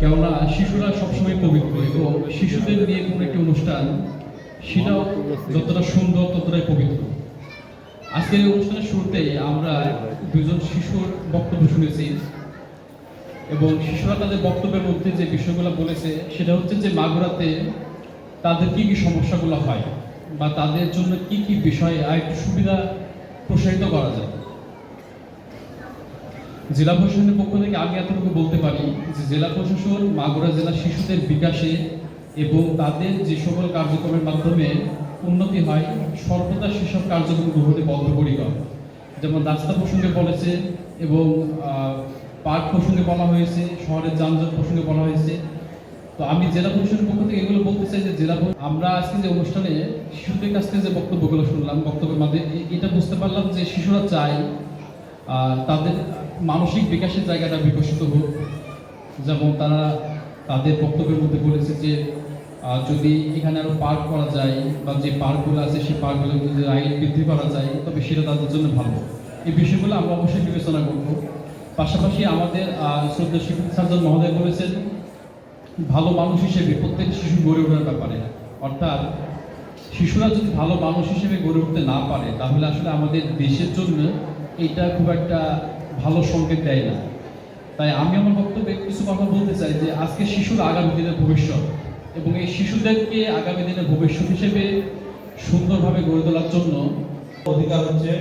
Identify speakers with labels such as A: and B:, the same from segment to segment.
A: কেননা শিশুরা সবসময় পবিত্র এবং শিশুদের নিয়ে কোনো একটি অনুষ্ঠান, সেটাও যতটা সুন্দর ততটাই পবিত্র। অনুষ্ঠানের শুরুতেই আমরা দুজন শিশুর বক্তব্য শুনেছি এবং শিশুরা তাদের বক্তব্যের মধ্যে যে বিষয়গুলো বলেছে, সেটা হচ্ছে যে মাগুরাতে তাদের কি কি সমস্যাগুলো হয় বা তাদের জন্য কি কি বিষয়ে আরেকটু সুবিধা প্রসারিত করা যায়। জেলা প্রশাসনের পক্ষ থেকে আমি এতটুকু বলতে পারি যে জেলা প্রশাসন, মাগুরা জেলা শিশুদের বিকাশে এবং তাদের যে সকল কার্যক্রমের মাধ্যমে উন্নতি হয়, সর্বদা সেসব কার্যক্রম গ্রহণে বদ্ধপরিকর। যেমন রাস্তা প্রসঙ্গে বলেছে এবং পার্ক প্রসঙ্গে বলা হয়েছে, শহরের যানজট প্রসঙ্গে বলা হয়েছে। তো আমি জেলা প্রশাসনের পক্ষ থেকে এগুলো বলতে চাই যে জেলা আমরা আজকে যে অনুষ্ঠানে শিশুদের কাছ থেকে যে বক্তব্যগুলো শুনলাম, বক্তব্যের মাধ্যমে এটা বুঝতে পারলাম যে শিশুরা চায় তাদের মানসিক বিকাশের জায়গাটা বিকশিত হোক, যেমন তারা তাদের বক্তব্যের মধ্যে বলেছে যে যদি এখানে আরও পার্ক করা যায় বা যে পার্কগুলো আছে সেই পার্কগুলো যদি আইন বৃদ্ধি করা যায়, তবে সেটা তাদের জন্য ভালো। এই বিষয়গুলো আমরা অবশ্যই বিবেচনা করব। পাশাপাশি আমাদের শ্রদ্ধা শিক্ষক মহোদয় বলেছেন, ভালো মানুষ হিসেবে প্রত্যেক শিশু গড়ে ওঠার ব্যাপারে। অর্থাৎ, শিশুরা যদি ভালো মানুষ হিসেবে গড়ে উঠতে না পারে, তাহলে আসলে আমাদের দেশের জন্য এটা খুব একটা ভালো সংকেত দেয় না। তাই আমি আমার বক্তব্যে কিছু কথা বলতে চাই যে, আজকে শিশুর আগামী দিনের ভবিষ্যৎ এবং এই শিশুদেরকে আগামী দিনের ভবিষ্যৎ হিসেবে সুন্দরভাবে গড়ে তোলার জন্য
B: অধিকার হচ্ছে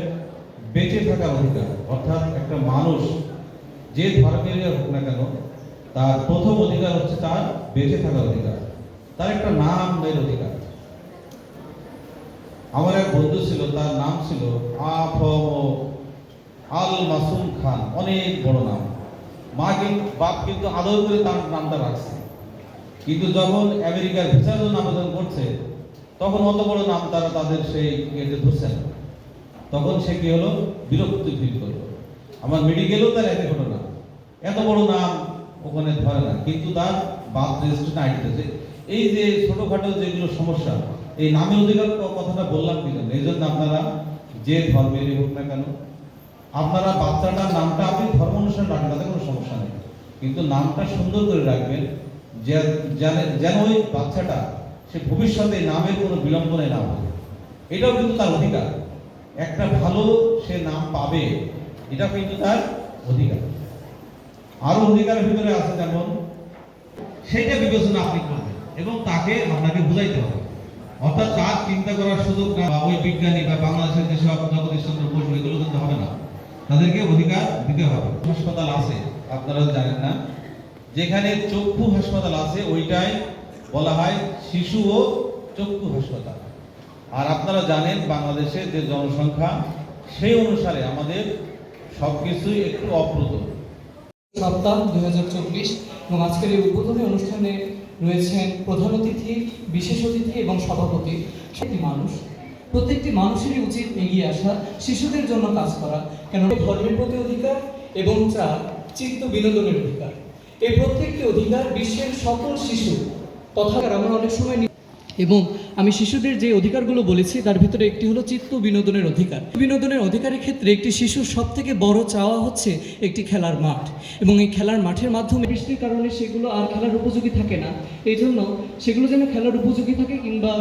B: বেঁচে থাকার অধিকার। অর্থাৎ একটা মানুষ যে ধর্মেরই হোক না কেন, তার প্রথম অধিকার হচ্ছে তার বেঁচে থাকার অধিকার। তার একটা নাম নামের অধিকার। আমার এক বন্ধু ছিল, তার নাম ছিল আফ আল মাসুম খান, অনেক বড় নাম। মা কিন্তু, বাপ কিন্তু আদর করে তার নামটা রাখছে। কিন্তু যখন আমেরিকার ভিসার জন্য আবেদন করছে, তখন অত বড় নাম তারা তাদের সেই ইয়েতে ধরছে না। তখন সে কি হলো? বিরক্তি ফিল করল। আমার মেডিকেলেও তার একই ঘটনা। এত বড় নাম ওখানে ধরে না। কিন্তু তার বাদ রেজিস্ট্রেশন আইডিতে এই যে ছোটখাটো যেগুলো সমস্যা, এই নামের অধিকার কথাটা বললাম কি জন্য এই জন্য আপনারা যে ধর্মেরই হোক না কেন আপনারা বাচ্চাটার নামটা আপনি ধর্ম অনুসারে রাখবেন, তাতে কোনো সমস্যা নেই। কিন্তু নামটা সুন্দর করে রাখবেন যেন- ওই বাচ্চাটা সে ভবিষ্যতে নামের কোনো বিলম্বনে না হয় এটাও কিন্তু তার অধিকার। একটা ভালো সে নাম পাবে এটা কিন্তু তার অধিকার। আরও অধিকারের ভিতরে আছে যেমন, সেইটা বিবেচনা আপনি করবেন এবং তাকে আপনাকে বুঝাইতে হবে। অর্থাৎ তার চিন্তা করার সুযোগ না ওই বিজ্ঞানী বা বাংলাদেশের যেসব জগদীশ চন্দ্র বসু, এগুলো কিন্তু হবে না। তাদেরকে অধিকার দিতে হবে। হাসপাতাল আছে আপনারা জানেন না। যেখানে চক্ষু হাসপাতাল আছে, ওইটাই বলা হয় শিশু ও চক্ষু হাসপাতাল। আর আপনারা জানেন বাংলাদেশের যে জনসংখ্যা, সেই অনুসারে আমাদের সবকিছুই একটু অপ্রত
C: সপ্তাহ দুই হাজার চব্বিশ এবং আজকের এই উদ্বোধনী অনুষ্ঠানে রয়েছেন প্রধান অতিথি, বিশেষ অতিথি এবং সভাপতি। সেটি মানুষ। প্রত্যেকটি মানুষেরই উচিত এগিয়ে আসা, শিশুদের জন্য কাজ করা কেন ধর্মের প্রতি অধিকার এবং চার চিত্ত বিনোদনের অধিকার। এই প্রত্যেকটি অধিকার বিশ্বের সকল শিশু তথা আমরা অনেক সময় এবং আমি শিশুদের যে অধিকারগুলো বলেছি, তার ভিতরে একটি হলো চিত্ত বিনোদনের অধিকার। বিনোদনের অধিকারের ক্ষেত্রে একটি শিশুর সব থেকে বড় চাওয়া হচ্ছে একটি খেলার মাঠ। এবং এই খেলার মাঠের মাধ্যমে বৃষ্টির কারণে সেগুলো আর খেলার উপযোগী থাকে না। এই জন্য সেগুলো যেন খেলার উপযোগী থাকে কিংবা